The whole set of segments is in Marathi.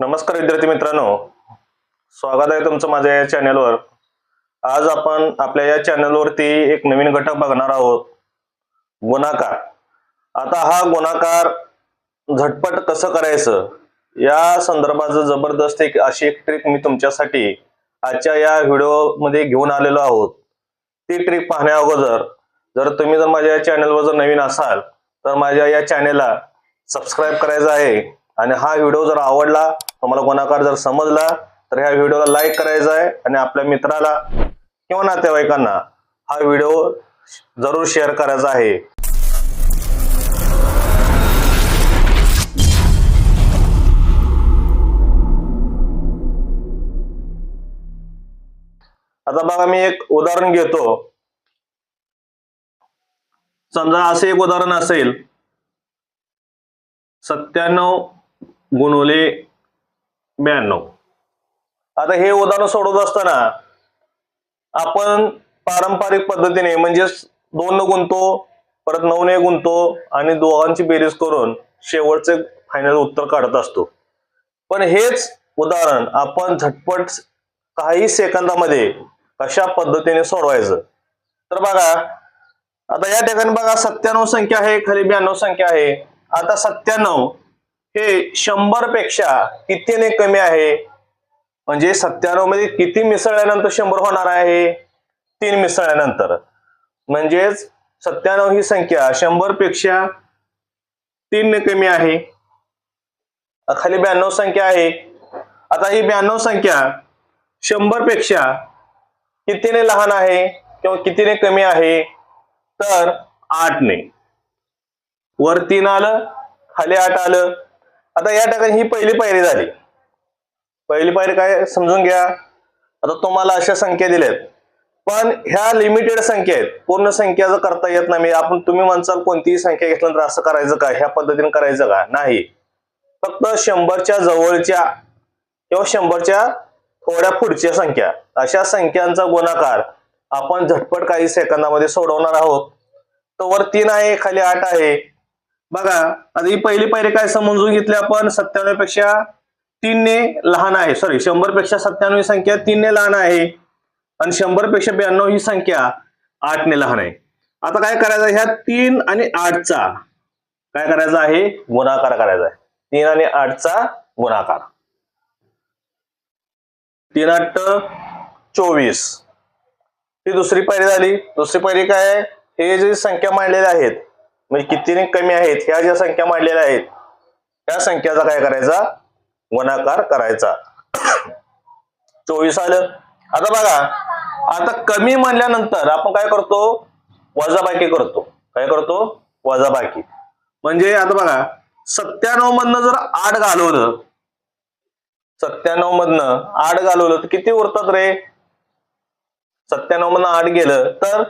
नमस्कार विद्यार्थी मित्रांनो. स्वागत आहे तुमचं माझ्या या चॅनलवर आज आपण आपल्या या चॅनलवरती एक नवीन घटक बघणार आहोत. गुणाकार. आता हा गुणाकार झटपट कसं करायचं? या संदर्भाचं जबरदस्त एक अशी एक ट्रिक मी तुमच्यासाठी आजच्या या व्हिडिओमध्ये घेऊन आलेलो आहोत. ती ट्रिक पाहण्या अगोदर जर तुम्ही जर माझ्या या चॅनलवर जर नवीन असाल तर माझ्या या चॅनेलला सबस्क्राईब करायचं आहे. आणि हा व्हिडिओ जर आवडला तुम्हाला गुणाकार जर समजला तर ह्या व्हिडिओला लाईक करायचा आहे आणि आपल्या मित्राला किंवा नातेवाईकांना हा व्हिडिओ जरूर शेअर करायचा आहे. आता बघा मी एक उदाहरण घेतो. समजा असे एक उदाहरण असेल. सत्त्याण्णव गुणवले ब्याण्णव. आता हे उदाहरण सोडवत असताना आपण पारंपरिक पद्धतीने म्हणजेच दोन न गुंतो परत नऊ ने गुंतो आणि दोघांची बेरीज करून शेवटचे फायनल उत्तर काढत असतो. पण हेच उदाहरण आपण झटपट काही सेकंदामध्ये कशा पद्धतीने सोडवायचं? तर बघा आता या ठिकाणी बघा सत्त्याण्णव संख्या आहे खाली ब्याण्णव संख्या आहे. आता सत्त्याण्णव हे शंभरपेक्षा कितीने कमी आहे? म्हणजे सत्त्याण्णवमध्ये किती मिसळल्यानंतर शंभर होणार आहे? तीन मिसळल्यानंतर. म्हणजेच सत्त्याण्णव ही संख्या शंभरपेक्षा तीनने कमी आहे. खाली ब्याण्णव संख्या आहे. आता ही ब्याण्णव संख्या शंभरपेक्षा कितीने लहान आहे? किंवा कितीने कमी आहे? तर आठने. वर तीन आलं खाली आठ आलं. आता या ठिकाणी ही पहिली पायरी झाली. पहिली पायरी काय समजून घ्या. आता तुम्हाला अशा संख्या दिल्या आहेत पण ह्या लिमिटेड संख्या आहेत. पूर्ण संख्या जर करता येत नाही म्हणजे आपण तुम्ही म्हणसाल कोणतीही संख्या घेतल्यानंतर असं करायचं का? ह्या पद्धतीने करायचं का? नाही. फक्त शंभरच्या जवळच्या किंवा शंभरच्या थोड्या पुढच्या संख्या. अशा संख्यांचा गुणाकार आपण झटपट काही सेकंदामध्ये सोडवणार आहोत. तर वर तीन आहे खाली आठ आहे. बघा आता ही पहिली पायरी काय समजून घेतली आपण? सत्त्याण्णवपेक्षा तीनने लहान आहे. सॉरी शंभरपेक्षा सत्त्याण्णव ही संख्या तीनने लहान आहे. आणि शंभरपेक्षा ब्याण्णव ही संख्या आठने लहान आहे. आता काय करायचं? ह्या तीन आणि आठचा काय करायचं आहे? गुणाकार करायचा आहे. तीन आणि आठचा गुणाकार. तीन आठ चोवीस. ही दुसरी पायरी झाली. दुसरी पायरी काय? हे जे संख्या मांडलेल्या आहेत म्हणजे कितीने कमी आहेत ह्या ज्या संख्या मांडलेल्या आहेत त्या संख्याचा काय करायचा? गुणाकार करायचा. चोवीस आलं. आता बघा आता कमी म्हणल्यानंतर आपण काय करतो? वजाबाकी करतो. काय करतो? वजाबाकी. म्हणजे आता बघा सत्त्याण्णव मधनं जर आठ घालवलं सत्त्याण्णव मधनं आठ घालवलं तर किती उरतात रे? सत्त्याण्णव मधनं आठ गेलं तर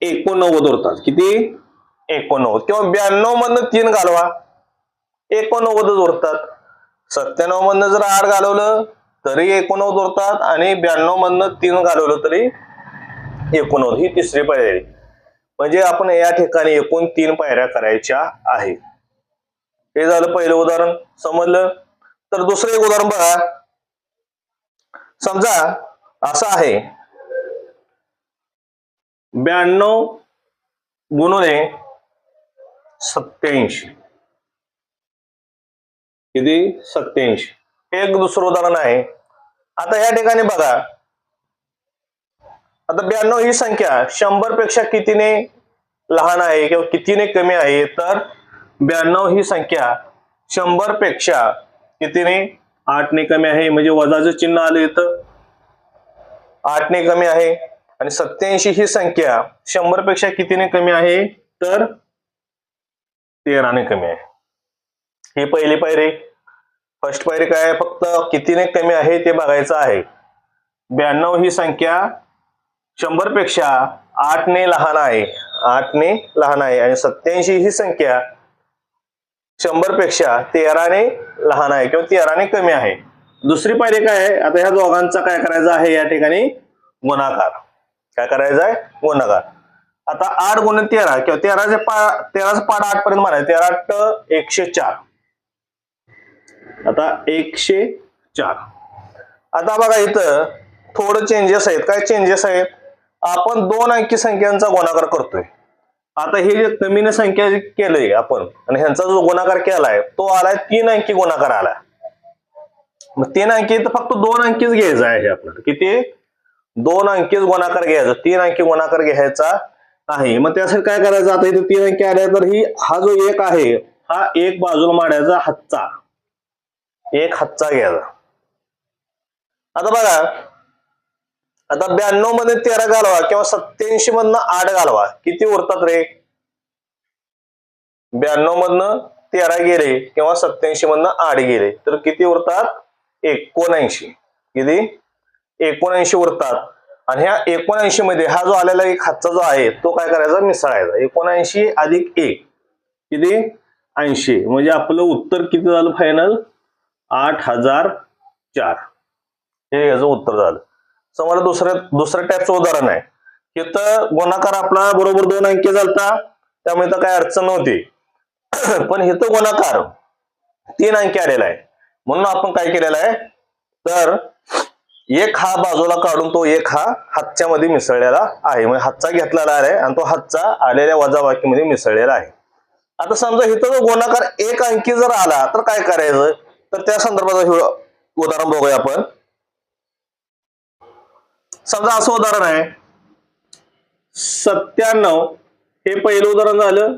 एकोणनव्वद उरतात किती? एकोणनव्वद. किंवा ब्याण्णव मधनं तीन घालवा. एकोणनव्वदच उरतात सत्त्याण्णव मधनं जर आठ घालवलं तरी एकोणनव्वद उरतात आणि ब्याण्णव मधनं तीन घालवलं तरी एकोणनव्वद. ही तिसरी पायरी. म्हणजे आपण या ठिकाणी एकूण तीन पायऱ्या करायच्या आहे हे झालं पहिलं उदाहरण. समजलं? तर दुसरं एक उदाहरण बघा. समजा असं आहे. ब्याण्णव गुणुले सत्याऐंशी किती? सत्याऐंशी हे एक दुसरं उदाहरण आहे. आता या ठिकाणी बघा. आता ब्याण्णव ही संख्या शंभरपेक्षा कितीने लहान आहे किंवा कितीने कमी आहे? तर ब्याण्णव ही संख्या शंभरपेक्षा कितीने? आठने कमी आहे. म्हणजे वजाचं चिन्ह आलं इथं. आठने कमी आहे. आणि सत्याऐंशी ही संख्या शंभरपेक्षा कितीने कमी आहे? तर तेराने कमी आहे. ही पहिली पायरी. फर्स्ट पायरी काय आहे? फक्त कितीने कमी आहे ते बघायचं आहे. ब्याण्णव ही संख्या शंभरपेक्षा आठने लहान आहे. आठने लहान आहे. आणि सत्याऐंशी ही संख्या शंभरपेक्षा तेराने लहान आहे किंवा तेराने कमी आहे. दुसरी पायरी काय आहे? आता ह्या दोघांचा काय करायचं आहे? या ठिकाणी गुणाकार. काय करायचं आहे? गुणाकार आता आठ गुण तेरा किंवा तेराचे पा तेराचं पाड आठ पर्यंत म्हणायचं तेरा आठ एकशे चार. आता एकशे चार. आता बघा इथं थोडं चेंजेस आहेत. काय चेंजेस आहेत? आपण दोन अंकी संख्यांचा गुणाकार करतोय. आता हे जे कमीने संख्या केलंय आपण आणि ह्यांचा जो गुणाकार केलाय तो आलाय तीन अंकी गुणाकार आलाय मग तीन अंकी तर फक्त दोन अंकीच घ्यायचा आहे आपल्याला. किती? दोन अंकीच गुणाकार घ्यायचा तीन अंकी गुणाकार घ्यायचा आहे. मग त्यासाठी काय करायचं? आता इथे तीन अंकी आल्या तर ही हा जो एक आहे हा एक बाजूला मांडायचा हातचा. एक हातचा घ्यायचा. आता बघा. आता ब्याण्णवमध्ये तेरा घालवा किंवा सत्याऐंशी मधनं आठ घालवा. किती उरतात रे? ब्याण्णव मधनं तेरा गेले किंवा सत्याऐंशी मधनं आठ गेले. तर किती उरतात? एकोणऐंशी. किती? एकोणऐंशी उरतात. आणि ह्या एकोणऐंशी मध्ये हा जो आलेला एक हातचा जो आहे तो काय करायचा? मिसळायचा. एकोणऐंशी अधिक एक. किती? ऐंशी. म्हणजे आपलं उत्तर किती झालं फायनल आठ हजार चार. हे याचं उत्तर झालं. समजा दुसऱ्या दुसऱ्या टाईपचं उदाहरण आहे. इथं गुणाकार आपला बरोबर दोन अंकी झालता. त्यामुळे तर काय अडचण नव्हती. पण इथं गुणाकार तीन अंकी आलेला आहे. म्हणून आपण काय केलेलं आहे? तर एक हा बाजूला काढून तो एक हा हातच्या मध्ये मिसळलेला आहे. म्हणजे हातचा घेतलेला आहे आणि तो हातचा आलेल्या वजाबाकीमध्ये मिसळलेला आहे. आता समजा इथं जो गुणाकार एक अंकी जर आला तर काय करायचं? तर त्या संदर्भात उदाहरण बघूया आपण. समजा असं उदाहरण आहे. सत्त्याण्णव हे पहिलं उदाहरण झालं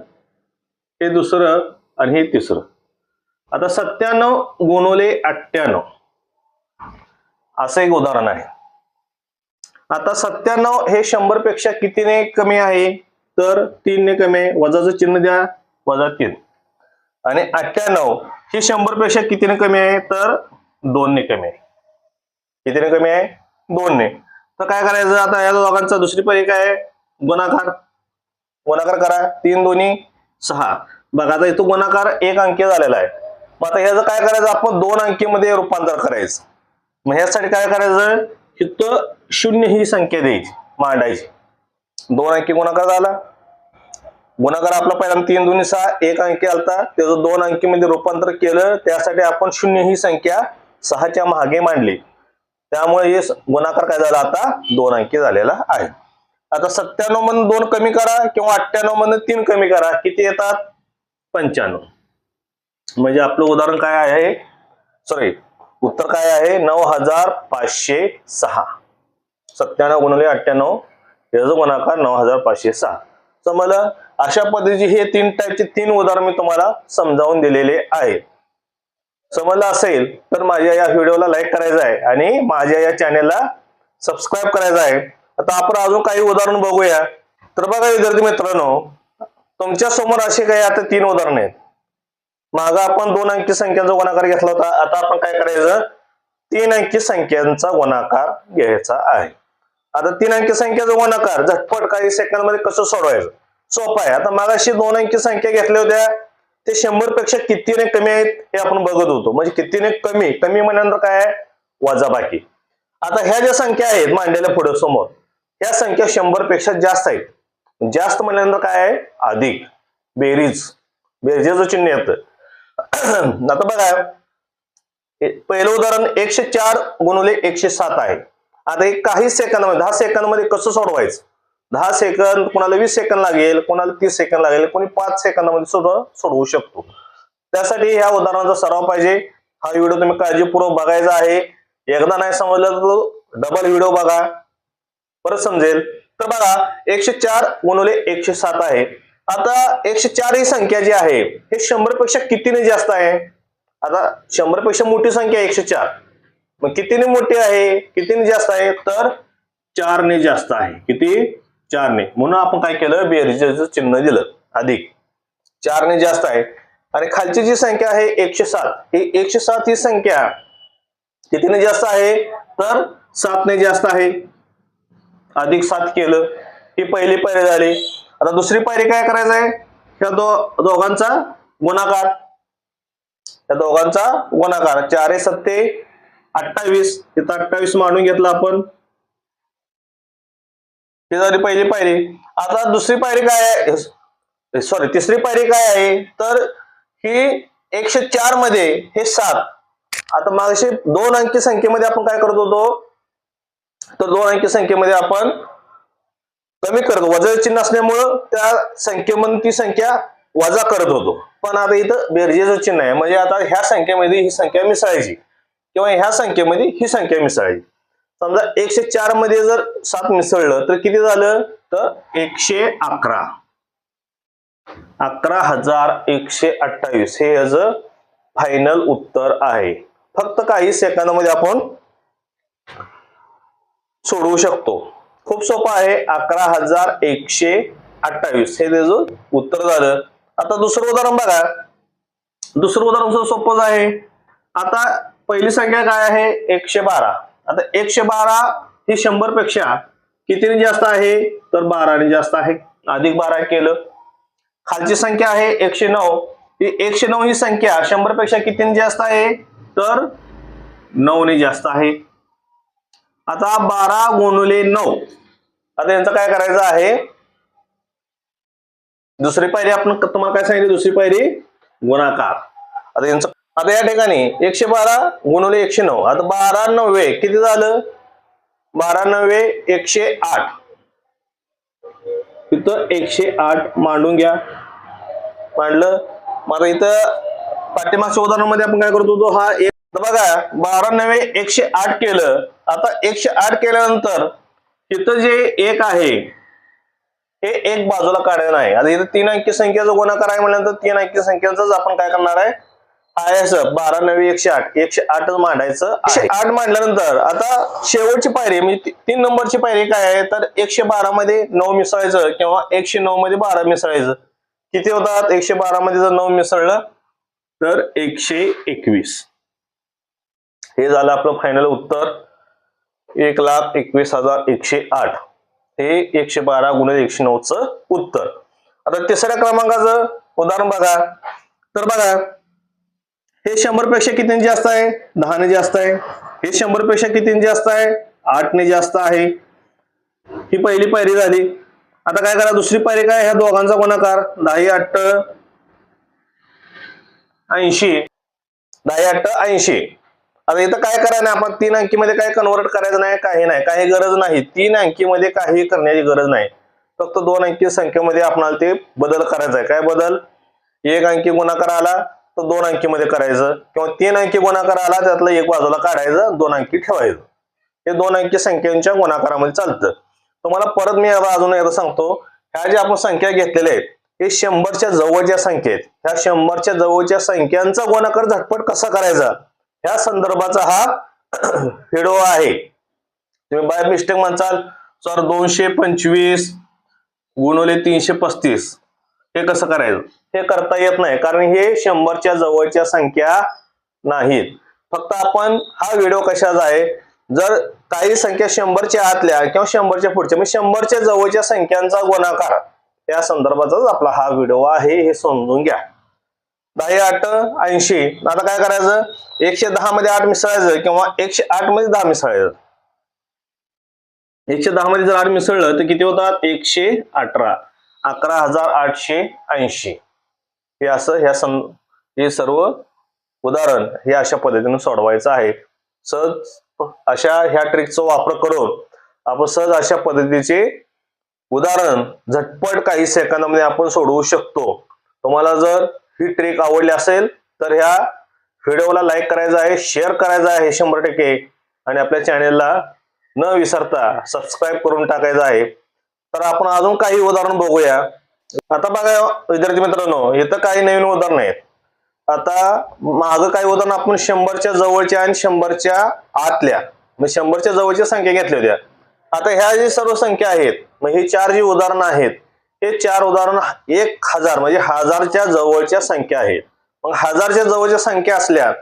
हे दुसरं आणि हे तिसरं. आता सत्त्याण्णव गुणवले अठ्ठ्याण्णव. असं एक उदाहरण आहे. आता सत्त्याण्णव हे शंभरपेक्षा कितीने कमी आहे? तर तीनने कमी आहे. वजाचं चिन्ह द्या वजा तीन. आणि अठ्ठ्याण्णव हे शंभरपेक्षा कितीने कमी आहे? तर दोनने कमी आहे. कितीने कमी आहे? दोनने. तर काय करायचं? आता या दोघांचा दुसरी पर्याय काय आहे. गुणाकार. गुणाकार करा. तीन दोन्ही सहा. बघा आता इथं गुणाकार एक अंकी झालेला आहे. मग आता ह्याचं काय करायचं? आपण दोन अंकीमध्ये रूपांतर करायचं. मग ह्यासाठी काय करायचं? इथं शून्य ही संख्या द्यायची मांडायची. दोन अंकी गुणाकार झाला. गुणाकार आपला पहिल्यांदा तीन दोन्ही सहा एक अंकी आलता. त्याचं दोन अंकीमध्ये रूपांतर केलं. त्यासाठी आपण शून्य ही संख्या सहाच्या मागे मांडली. त्यामुळे हे गुणाकार काय झाला आता? दोन अंकी झालेला आहे. आता सत्त्याण्णव मधून दोन कमी करा किंवा अठ्ठ्याण्णव मधून तीन कमी करा. किती येतात? पंच्याण्णव. म्हणजे आपलं उदाहरण काय आहे? सॉरी उत्तर काय आहे? नऊ हजार पाचशे सहा. सत्त्याण्णव गुणले अठ्ठ्याण्णव याचा गुणाकार नऊ हजार पाचशे सहा. समजलं अशा पद्धतीचे हे तीन टाईपचे तीन उदाहरण मी तुम्हाला समजावून दिलेले आहे समजलं असेल तर माझ्या या व्हिडिओला लाईक करायचं आहे आणि माझ्या या चॅनेलला सबस्क्राईब करायचं आहे. आता आपण अजून काही उदाहरण बघूया. तर बघा विद्यार्थी मित्रांनो तुमच्यासमोर असे काही आता तीन उदाहरण आहेत. माग आपण दोन अंकी संख्यांचा गुणाकार घेतला होता. आता आपण काय करायचं? तीन अंकी संख्यांचा गुणाकार घ्यायचा आहे. आता तीन अंकी संख्येचा गुणाकार झटपट काही सेकंदमध्ये कसं सोडवायचं? सोपं आहे. आता मागाशी दोन अंकी संख्या घेतल्या होत्या. ते शंभरपेक्षा कितीने कमी आहेत हे आपण बघत होतो. म्हणजे कितीने कमी? कमी म्हणल्यानंतर काय आहे? वजाबाकी आता ह्या ज्या संख्या आहेत मांडलेल्या पुढे समोर ह्या संख्या शंभरपेक्षा जास्त आहेत. जास्त म्हणल्यानंतर काय आहे? अधिक. बेरीज. बेरजेचं चिन्ह येतं. आता बघा. पहिलं उदाहरण एकशे चार गुणवले एकशे सात आहे. आता एक काही सेकंदमध्ये दहा सेकंदमध्ये कसं सोडवायचं? दहा सेकंद कोणाला वीस सेकंद लागेल कोणाला तीस सेकंद लागेल कोणी पाच सेकंदामध्ये सुद्धा सोडवू शकतो. त्यासाठी ह्या उदाहरणाचा सराव पाहिजे. हा व्हिडिओ तुम्ही काळजीपूर्वक बघायचा आहे. एकदा नाही समजलं तर डबल व्हिडिओ बघा. परत समजेल. तर बघा एकशे चार गुणवले एकशे सात आहे. आता एकशे चार ही संख्या जी आहे हे शंभरपेक्षा कितीने जास्त आहे? आता शंभरपेक्षा मोठी संख्या एकशे चार. मग कितीने मोठी आहे? कितीने जास्त आहे? तर चारने जास्त आहे. किती? चारने. म्हणून आपण काय केलं? बेरजेचं चिन्ह दिलं. अधिक. चारने जास्त आहे. आणि खालची जी संख्या आहे एकशे सात. ही एकशे सात ही संख्या कितीने जास्त आहे? तर सातने जास्त आहे. अधिक सात केलं. ही पहिली पर्याय झाली. आता दुसरी पायरी काय करायचं आहे? ह्या दो दोघांचा गुणाकार. या दोघांचा गुणाकार. चारे सत्ते अठ्ठावीस. इथं अठ्ठावीस मांडून घेतला आपण. ही झाली पहिली पायरी. आता दुसरी पायरी काय आहे? सॉरी तिसरी पायरी काय आहे? तर ही एकशे चारमध्ये हे सात. आता मागाशी दोन अंकी संख्येमध्ये आपण काय करत होतो? तर दोन अंकी संख्येमध्ये आपण कमी करत वजा चिन्ह असल्यामुळं त्या संख्येमध्ये ती संख्या वजा करत होतो. पण आता इथं बेरजेचं चिन्ह आहे. म्हणजे आता ह्या संख्येमध्ये ही संख्या मिसळायची. किंवा ह्या संख्येमध्ये ही संख्या मिसळायची. समजा एकशे चारमध्ये जर सात मिसळलं तर किती झालं? तर एकशे अकरा. अकरा हजार एकशे अठ्ठावीस. हे याच फायनल उत्तर आहे. फक्त काही सेकंदामध्ये आपण सोडवू शकतो. खूप सोपं आहे. अकरा हजार एकशे अठ्ठावीस. हे त्याचं उत्तर झालं. आता दुसरं उदाहरण बघा. दुसरं उदाहरण सोपंच आहे. आता पहिली संख्या काय आहे? एकशे बारा. आता एकशे बारा ही शंभरपेक्षा कितीने जास्त आहे? तर बाराने जास्त आहे. अधिक बारा केलं. खालची संख्या आहे एकशे नऊ. ही एकशे नऊ ही संख्या शंभरपेक्षा कितीने जास्त आहे? तर नऊने जास्त आहे. आता बारा गुणले नऊ. आता यांचं काय करायचं आहे? दुसरी पायरी आपण तुम्हाला काय सांगितली? दुसरी पायरी गुणाकार. आता यांचं आता या ठिकाणी एकशे बारा गुणवले एकशे नऊ. आता बारा नव्वे किती झालं? बारा नव्वे एकशे आठ. इथं एकशे आठ मांडून घ्या. मांडलं? मग इथं पाठ्यमागच्या उदाहरणामध्ये आपण काय करत होतो? हा एक बघा बारा नव्हे एकशे आठ केलं. आता एकशे आठ केल्यानंतर तिथं जे एक आहे हे एक बाजूला काढायला आहे. आता इथं तीन अंकी संख्येचा गुणाकार आहे म्हटल्यानंतर तीन अंकी संख्येचाच आपण काय करणार आहे? आहे बारा नवी एकशे आठ. एकशे आठच मांडायचं एकशे आठ मांडल्यानंतर आता शेवटची पायरी म्हणजे तीन नंबरची पायरी काय आहे? तर एकशे बारा मध्ये नऊ मिसळायचं किंवा एकशे नऊ मध्ये बारा मिसळायचं. किती होतात? एकशे बारा मध्ये जर नऊ मिसळलं तर एकशे एकवीस. हे झालं आपलं फायनल उत्तर. एक लाख एकवीस हजार एकशे आठ. हे एकशे बारा गुणिले एकशे नऊच उत्तर. आता तिसऱ्या क्रमांकाचं उदाहरण बघा. तर बघा हे शंभरपेक्षा कितीने जास्त आहे? दहाने जास्त आहे. हे शंभरपेक्षा कितीने जास्त आहे? आठने जास्त आहे. ही पहिली पायरी झाली. आता काय करा दुसरी पायरी काय? ह्या दोघांचा गुणाकार. दहा आठ ऐंशी. दहा आठ ऐंशी. आता इथं काय करायला नाही आपण तीन अंकीमध्ये काय कन्वर्ट करायचं नाही काही नाही काही गरज नाही. तीन अंकीमध्ये काही करण्याची गरज नाही. फक्त दोन अंकी संख्येमध्ये आपणाला ते बदल करायचा आहे. काय बदल? एक अंकी गुणाकार आला तर दोन अंकीमध्ये करायचं. किंवा तीन अंकी गुणाकार आला त्यातलं एक बाजूला काढायचं दोन अंकी ठेवायचं. हे दोन अंकी संख्यांच्या गुणाकारामध्ये चालतं. तुम्हाला परत मी आता अजून एकदा सांगतो ह्या ज्या आपण संख्या घेतलेल्या आहेत हे शंभरच्या जवळच्या संख्या आहेत. ह्या शंभरच्या जवळच्या संख्यांचा गुणाकार झटपट कसा करायचा? ह्या संदर्भाचा हा व्हिडिओ आहे. तुम्ही बाय मिस्टेक म्हणसाल सर दोनशे पंचवीस गुणवले तीनशे पस्तीस. हे कसं करायचं? हे करता येत नाही कारण हे शंभरच्या जवळच्या संख्या नाहीत. फक्त आपण हा व्हिडिओ कशाचा आहे? जर काही संख्या शंभरच्या आतल्या किंवा शंभरच्या पुढच्या म्हणजे शंभरच्या जवळच्या संख्यांचा गुणाकार या संदर्भाचाच आपला हा व्हिडिओ आहे हे समजून घ्या. दहा आठ ऐंशी. आता काय करायचं? एकशे दहा मध्ये आठ मिसळायचं किंवा एकशे आठमध्ये दहा मिसळायचं. एकशे दहा मध्ये जर आठ मिसळलं तर किती होतात? एकशे अठरा. अकरा हजार आठशे ऐंशी. हे असं ह्या सं हे सर्व उदाहरण हे अशा पद्धतीने सोडवायचं आहे. सहज अशा ह्या ट्रिकचा वापर करून आपण सहज अशा पद्धतीचे उदाहरण झटपट काही सेकंदामध्ये आपण सोडवू शकतो. तुम्हाला जर ही ट्रेक आवडली असेल तर ह्या व्हिडिओला लाईक करायचं आहे शेअर करायचं आहे शंभर टक्के. आणि आपल्या चॅनेलला न विसरता सबस्क्राईब करून टाकायचं आहे. तर आपण अजून काही उदाहरण बघूया. आता बघा विद्यार्थी मित्रांनो इथं काही नवीन उदाहरण आहेत. आता मागं काही उदाहरण आपण शंभरच्या जवळच्या आणि शंभरच्या आतल्या. म्हणजे शंभरच्या जवळच्या संख्या घेतल्या होत्या आता ह्या जी सर्व संख्या आहेत मग ही चार जी उदाहरणं आहेत हे चार उदाहरण एक हजार म्हणजे हजारच्या जवळच्या संख्या आहेत. मग हजारच्या जवळच्या संख्या असल्या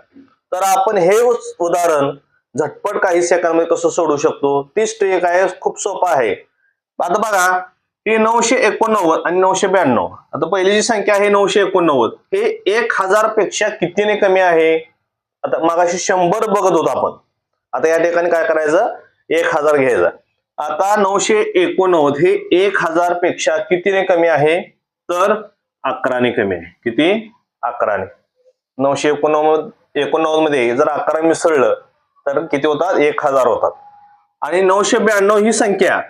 तर आपण हे उदाहरण झटपट काही सेकंदमध्ये कसं सोडू शकतो? तीच ट्रिक आहे खूप सोपं आहे. आता बघा ती नऊशे एकोणनव्वद आणि नऊशे ब्याण्णव. आता पहिली जी संख्या आहे नऊशे एकोणनव्वद हे एक हजारपेक्षा कितीने कमी आहे? आता मगाशी शंभर बघत होतो आपण. आता या ठिकाणी काय करायचं? एक हजार घ्यायचा. आता नऊशे एकोणनव्वद हे एक हजारपेक्षा कितीने कमी आहे? तर अकराने कमी आहे. किती? अकराने. नऊशे एकोणनव्वद एकोणनव्वदमध्ये जर अकरा मिसळलं तर किती होतात? एक हजार होतात. आणि नऊशे ब्याण्णव ही संख्या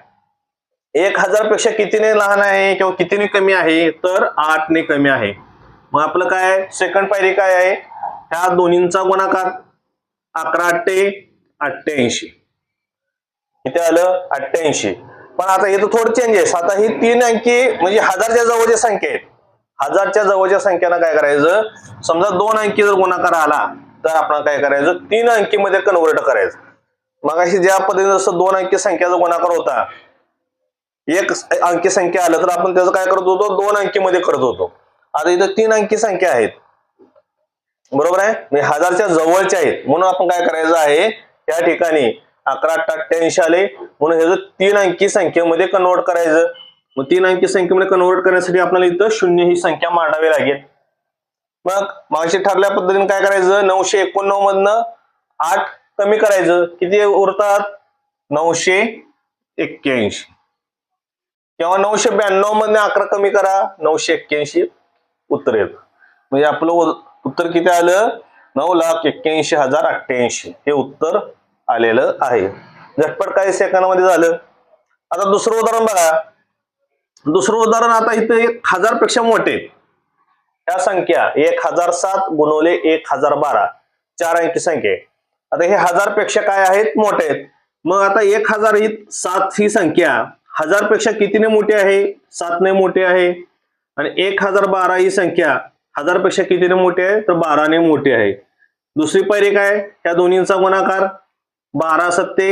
एक हजारपेक्षा कितीने लहान आहे किंवा कितीने कमी आहे? तर आठने कमी आहे. मग आपलं काय? सेकंड पायरी काय आहे? ह्या दोन्हींचा गुणाकार अकरा अठ्ठे अठ्ठ्याऐंशी इथे आलं अठ्ठ्याऐंशी. पण आता इथं थोडं चेंजेस आता ही तीन अंकी म्हणजे हजारच्या जवळच्या संख्या आहेत हजारच्या जवळच्या संख्येनं काय करायचं? समजा दोन अंकी जर गुणाकार आला तर आपण काय करायचं? तीन अंकीमध्ये कन्वर्ट करायचं. मग अशी ज्या पद्धतीने जसं दोन अंकी संख्याचा गुणाकार होता एक अंकी संख्या आलं तर आपण त्याचं काय करत होतो? दोन अंकीमध्ये करत होतो. आता इथं तीन अंकी संख्या आहेत. बरोबर आहे? म्हणजे हजारच्या जवळच्या आहेत. म्हणून आपण काय करायचं आहे? त्या ठिकाणी अकरा आठ अठ्ठ्याऐंशी आले. म्हणून हे जर तीन अंकी संख्येमध्ये कन्वर्ट करायचं. मग तीन अंकी संख्येमध्ये कन्वर्ट करण्यासाठी आपल्याला इथं शून्य ही संख्या मांडावी लागेल. मग मागाशी ठरल्या पद्धतीने काय करायचं? नऊशे एकोणनऊ मधनं आठ कमी करायचं. किती उरतात? नऊशे एक्क्याऐंशी. किंवा नऊशे ब्याण्णव मधनं अकरा कमी करा. नऊशे एक्क्याऐंशी उत्तर येतं म्हणजे आपलं उत्तर किती आलं? नऊ लाख एक्क्याऐंशी हजार अठ्ठ्याऐंशी. हे उत्तर आलेलं आहे. झटपट काही सेकंदामध्ये झालं. आता दुसरं उदाहरण बघा. दुसरं उदाहरण आता इथं एक हजारपेक्षा मोठे. आहेत. ह्या संख्या एक हजार सात गुणवले एक हजार बारा. चार अंकी संख्या. आहे आता हे हजारपेक्षा काय आहेत? मोठे आहेत. मग आता एक हजार ही सात ही संख्या हजारपेक्षा कितीने मोठी आहे? सातने मोठी आहे. आणि एक हजार बारा ही संख्या हजारपेक्षा कितीने मोठी आहे? तर बाराने मोठी आहे. दुसरी पायरी काय? या दोन्हींचा गुणाकार. बारा सत्ते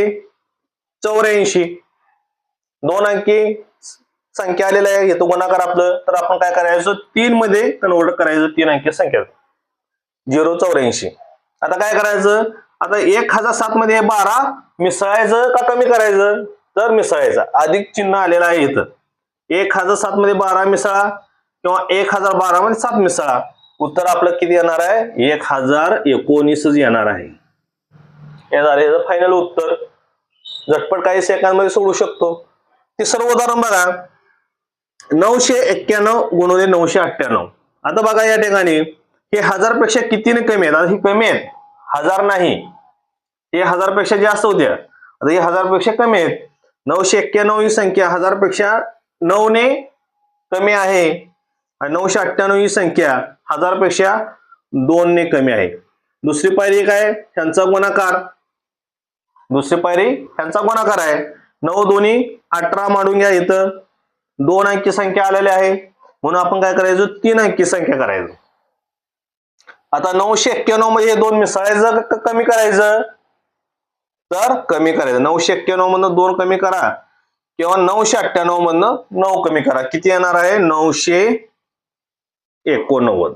चौऱ्याऐंशी. दोन अंकी संख्या आलेला आहे. येतो गुणाकार आपलं. तर आपण काय करायचं? तीन मध्ये कन्वर्ट करायचं. तीन अंकी संख्या. झिरो चौऱ्याऐंशी. आता काय करायचं? आता एक हजार सात मध्ये बारा मिसळायचं का कमी करायचं? तर मिसळायचं. अधिक चिन्ह आलेलं आहे इथं. एक हजार सात मध्ये बारा मिसळा किंवा एक हजार बारा मध्ये सात मिसळा. उत्तर आपलं किती येणार आहे? एक हजार एकोणीसच येणार आहे. हे झाले. फायनल उत्तर. झटपट काही सेकंदमध्ये सोडू शकतो. तिसरं उदाहरण बघा. नऊशे एक्क्याण्णव गुणवले नऊशे अठ्ठ्याण्णव. आता बघा या ठिकाणी. हे हजारपेक्षा कितीने कमी आहेत? आता ही कमी आहेत. हजार नाही. हे हजारपेक्षा जास्त होत्या आता हे हजारपेक्षा कमी आहेत. नऊशे एक्क्याण्णव ही संख्या हजारपेक्षा नऊने कमी आहे. आणि नऊशे अठ्ठ्याण्णव ही संख्या हजारपेक्षा दोनने कमी आहे. दुसरी पायरी काय? त्यांचा गुणाकार. दुसरी पायरी ह्यांचा गुणाकार आहे. नऊ दोन्ही अठरा मांडून घ्या इथं. दोन अंकी संख्या आलेली आहे. म्हणून आपण काय करायचं? तीन अंकी संख्या करायचं. आता नऊशे एक्क्याण्णवमध्ये हे दोन मिसळायचं का कमी करायचं तर कमी करायचं. नऊशे एक्क्याण्णव मधनं दोन कमी करा. किंवा नऊशे अठ्ठ्याण्णव मधनं नऊ कमी करा. किती येणार आहे? नऊशे एकोणनव्वद.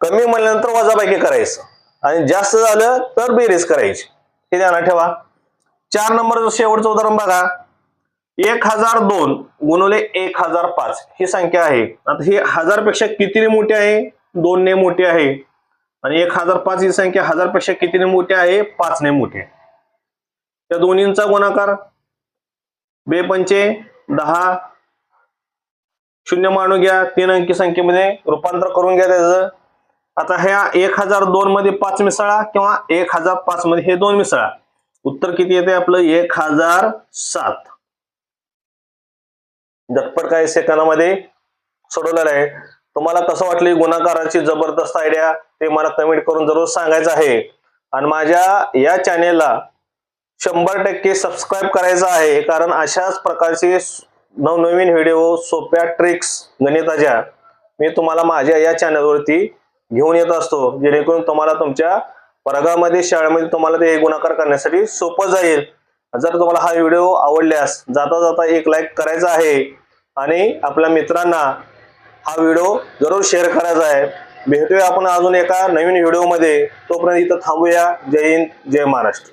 कमी म्हणल्यानंतर वजाबाकी करायचं. आणि जास्त झालं तर बेरीज करायची. हे ध्यानात ठेवा. चार नंबरचं शेवटचं उदाहरण बघा. एक हजार दोन गुणवले एक हजार पाच. ही संख्या आहे. आता ही हजारपेक्षा कितीने मोठी आहे? दोनने मोठी आहे. आणि एक हजार पाच ही संख्या हजारपेक्षा कितीने मोठी आहे? पाचने मोठी आहे. त्या दोन्हींचा गुणाकार. बे पंचे दहा. शून्य मानू घ्या. तीन अंकी संख्येमध्ये रूपांतर करून घ्या त्याचं. आता ह्या एक हजार दोन मध्ये पाच मिसळा किंवा एक हजार पाच मध्ये हे दोन मिसळा. उत्तर किती येते आपलं? एक हजार सात. झटपट काही सेकंदामध्ये सोडवलेलं आहे. तुम्हाला कसं वाटली गुणाकाराची जबरदस्त आयडिया ते मला कमेंट करून जरूर सांगायचं आहे. आणि माझ्या या चॅनेलला शंभर टक्के सबस्क्राईब करायचं आहे. कारण अशाच प्रकारचे नवनवीन व्हिडिओ सोप्या ट्रिक्स गणिताच्या मी तुम्हाला माझ्या या चॅनलवरती घेऊन येत असतो जेणेकरून तुम्हाला तुमच्या वर्गामध्ये शाळेमध्ये तुम्हाला ते गुणाकार करण्यासाठी सोपं जाईल. जर तुम्हाला हा व्हिडिओ आवडल्यास जाता जाता एक लाईक करायचा आहे. आणि आपल्या मित्रांना हा व्हिडिओ जरूर शेअर करायचा आहे. भेटूया आपण अजून एका नवीन व्हिडिओमध्ये. तोपर्यंत इथं थांबूया. जय हिंद जय महाराष्ट्र.